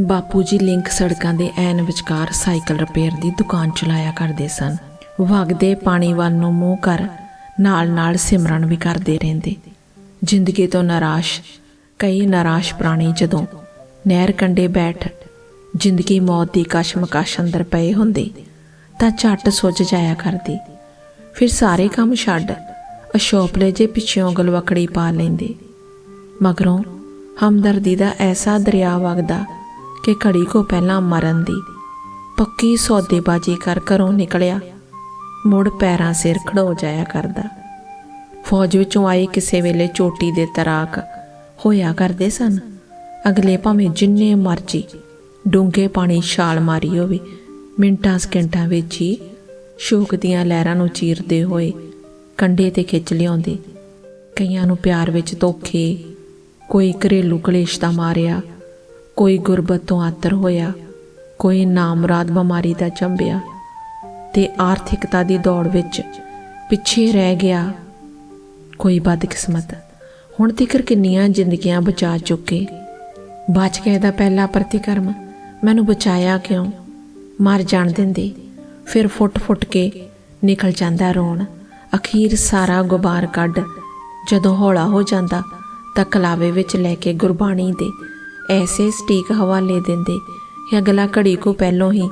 ਬਾਪੂ ਜੀ ਲਿੰਕ ਸੜਕਾਂ ਦੇ ਐਨ ਵਿਚਕਾਰ ਸਾਈਕਲ ਰਿਪੇਅਰ ਦੀ ਦੁਕਾਨ ਚਲਾਇਆ ਕਰਦੇ ਸਨ। ਵਗਦੇ ਪਾਣੀ ਵੱਲ ਨੂੰ ਮੂੰਹ ਕਰ ਨਾਲ-ਨਾਲ ਸਿਮਰਨ ਵੀ ਕਰਦੇ ਰਹਿੰਦੇ। ਜ਼ਿੰਦਗੀ ਤੋਂ ਨਿਰਾਸ਼, ਕਈ ਨਿਰਾਸ਼ ਪ੍ਰਾਣੀ ਜਦੋਂ ਨਹਿਰ ਕੰਢੇ ਬੈਠ ਜ਼ਿੰਦਗੀ ਮੌਤ ਦੀ ਕਸ਼ਮਕਸ਼ ਅੰਦਰ ਪਏ ਹੁੰਦੇ, ਤਾਂ ਝੱਟ ਸੁੱਜ ਜਾਇਆ ਕਰਦੀ। ਫਿਰ ਸਾਰੇ ਕੰਮ ਛੱਡ ਅਸ਼ੋਪਲੇ ਜੇ ਪਿੱਛੋਂ ਗਲਵਕੜੀ ਪਾ ਲੈਂਦੇ। ਮਗਰੋਂ ਹਮਦਰਦੀ ਦਾ ਐਸਾ ਦਰਿਆ ਵਗਦਾ ਕਿ ਘੜੀ ਕੋ ਪਹਿਲਾਂ ਮਰਨ ਦੀ। ਪੱਕੀ ਸੌਦੇਬਾਜੀ ਕਰ ਘਰੋਂ ਨਿਕਲਿਆ। ਮੁੜ ਪੈਰਾਂ ਸਿਰ ਖੜੋ ਜਾਇਆ ਕਰਦਾ। ਫੌਜ ਵਿੱਚੋਂ ਆਏ ਕਿਸੇ ਵੇਲੇ ਚੋਟੀ ਦੇ ਤਰਾਕ। ਹੋਇਆ ਕਰਦੇ ਸਨ। ਅਗਲੇ ਭਾਵੇਂ ਜਿੰਨੇ ਮਰਜ਼ੀ ਡੂੰਘੇ ਪਾਣੀ ਛਾਲ ਮਾਰੀ ਹੋਵੇ, ਮਿੰਟਾਂ ਸਕਿੰਟਾਂ ਵਿੱਚ ਹੀ ਸ਼ੋਕ ਦੀਆਂ ਲਹਿਰਾਂ ਨੂੰ ਚੀਰਦੇ ਹੋਏ ਕੰਡੇ ਤੇ ਖਿੱਚ ਲਿਆਉਂਦੇ। ਕਈਆਂ ਨੂੰ ਪਿਆਰ ਵਿੱਚ ਧੋਖੇ, ਕੋਈ ਘਰੇਲੂ ਕਲੇਸ਼ ਦਾ ਮਾਰਿਆ। ਕੋਈ ਗੁਰਬਤ ਤੋਂ ਆਤਰ ਹੋਇਆ, ਕੋਈ ਨਾਮਰਾਦ ਬਿਮਾਰੀ ਦਾ ਚੰਬਿਆ ਤੇ ਆਰਥਿਕਤਾ ਦੀ ਦੌੜ ਵਿੱਚ ਪਿੱਛੇ ਰਹਿ ਗਿਆ। ਕੋਈ ਬਦਕਿਸਮਤ, ਹੁਣ ਤੀਕਰ ਕਿੰਨੀਆਂ ਜ਼ਿੰਦਗੀਆਂ ਬਚਾ ਚੁੱਕੇ। ਬਚ ਗਏ ਦਾ ਪਹਿਲਾ ਪ੍ਰਤੀਕਰਮ, ਮੈਨੂੰ ਬਚਾਇਆ ਕਿਉਂ? ਮਰ ਜਾਣ ਦਿੰਦੇ। ਫਿਰ ਫੁੱਟ-ਫੁੱਟ ਕੇ ਨਿਕਲ ਜਾਂਦਾ ਰੋਣ। ਅਖੀਰ ਸਾਰਾ ਗੁਬਾਰ ਕੱਢ ਜਦੋਂ ਹੌਲਾ ਹੋ ਜਾਂਦਾ, ਤਾਂ ਕਲਾਵੇ ਵਿੱਚ ਲੈ ਕੇ ਗੁਰਬਾਣੀ ਦੇ ਐਸੇ ਸਟੀਕ ਹਵਾਲੇ ਦਿੰਦੇ ਕਿ ਅਗਲਾ ਘੜੀ ਕੋ ਪਹਿਲੋਂ ਹੀ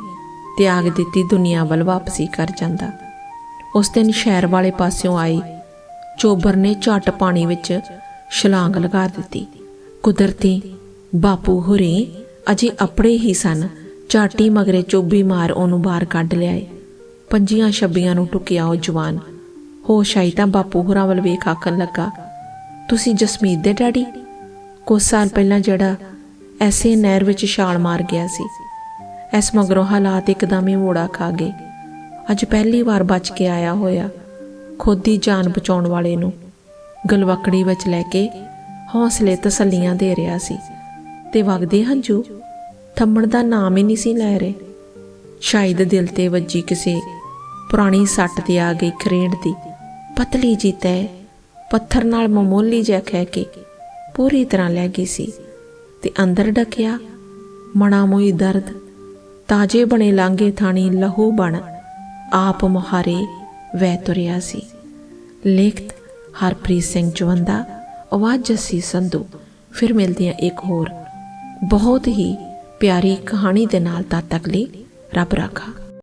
ਤਿਆਗ ਦਿੱਤੀ ਦੁਨੀਆ ਵੱਲ ਵਾਪਸੀ ਕਰ ਜਾਂਦਾ। ਉਸ ਦਿਨ ਸ਼ਹਿਰ ਵਾਲੇ ਪਾਸਿਓਂ ਆਈ ਚੋਬਰ ਨੇ ਝਟ ਪਾਣੀ ਵਿੱਚ ਛਲਾਂਗ ਲਗਾ ਦਿੱਤੀ। ਕੁਦਰਤੀ, ਬਾਪੂ ਹੁਰੇ, ਅਜੇ ਆਪਣੇ ਹੀ ਸਨ। ਝਾਟੀ ਮਗਰੇ ਚੋਬੀ ਮਾਰ ਉਹਨੂੰ ਬਾਹਰ ਕੱਢ ਲਿਆਏ। ਪੰਜੀਆਂ ਛੱਬੀਆਂ ਨੂੰ ਟੁਕਿਆ ਉਹ ਜਵਾਨ। ਹੋਸ਼ ਆਈ ਤਾਂ ਬਾਪੂ ਹੁਰਾਂ ਵੱਲ ਵੇਖ ਆਖਣ ਲੱਗਾ, ਤੁਸੀਂ ਜਸਮੀਤ ਦੇ ਡੈਡੀ? ਕੁਝ ਸਾਲ ਪਹਿਲਾਂ ਜਿਹੜਾ ਐਸੇ ਨਹਿਰ ਵਿੱਚ ਛਾਲ ਮਾਰ ਗਿਆ ਸੀ। ਇਸ ਮਗਰੋਂ ਹਾਲਾਤ ਇੱਕਦਮ ਹੀ ਮੋੜਾ ਖਾ ਗਏ। ਅੱਜ ਪਹਿਲੀ ਵਾਰ ਬਚ ਕੇ ਆਇਆ ਹੋਇਆ ਖੁਦ ਦੀ ਜਾਨ ਬਚਾਉਣ ਵਾਲੇ ਨੂੰ ਗਲਵਕੜੀ ਵਿੱਚ ਲੈ ਕੇ ਹੌਸਲੇ ਤਸੱਲੀਆਂ ਦੇ ਰਿਹਾ ਸੀ। ਤੇ ਵਗਦੇ ਹੰਝੂ ਥੰਮਣ ਦਾ ਨਾਮ ਹੀ ਨਹੀਂ ਸੀ ਲੈ ਰਹੇ। ਸ਼ਾਇਦ ਦਿਲ ਤੇ ਵੱਜੀ ਕਿਸੇ ਪੁਰਾਣੀ ਸੱਟ ਤੇ ਆ ਗਈ ਖਰੇੜ ਦੀ। ਪਤਲੀ ਜੀ ਤੈ ਪੱਥਰ ਨਾਲ ਮਾਮੂਲੀ ਜਿਹਾ ਕਹਿ ਕੇ ਪੂਰੀ ਤਰ੍ਹਾਂ ਲੈ ਗਈ ਸੀ। ਤੇ ਅੰਦਰ ਡਕਿਆ। ਮਣਾ ਮੋਈ ਦਰਦ, ਤਾਜੇ ਬਣੇ ਲਾਂਗੇ ਥਾਣੀ ਲਹੂ ਬਣ, ਆਪ ਮੁਹਾਰੇ ਵਹਿ ਤੁਰਿਆ ਸੀ। ਲਿਖਤ ਹਰਪ੍ਰੀਤ ਸਿੰਘ ਜਵੰਦਾ, ਆਵਾਜ਼ ਜੱਸੀ ਸੰਧੂ, ਫਿਰ ਮਿਲਦੇ ਹਾਂ ਇੱਕ ਹੋਰ। ਬਹੁਤ ਹੀ ਪਿਆਰੀ ਕਹਾਣੀ ਦੇ ਨਾਲ ਤਦ ਤੱਕ ਲਈ ਰੱਬ ਰਾਖਾ।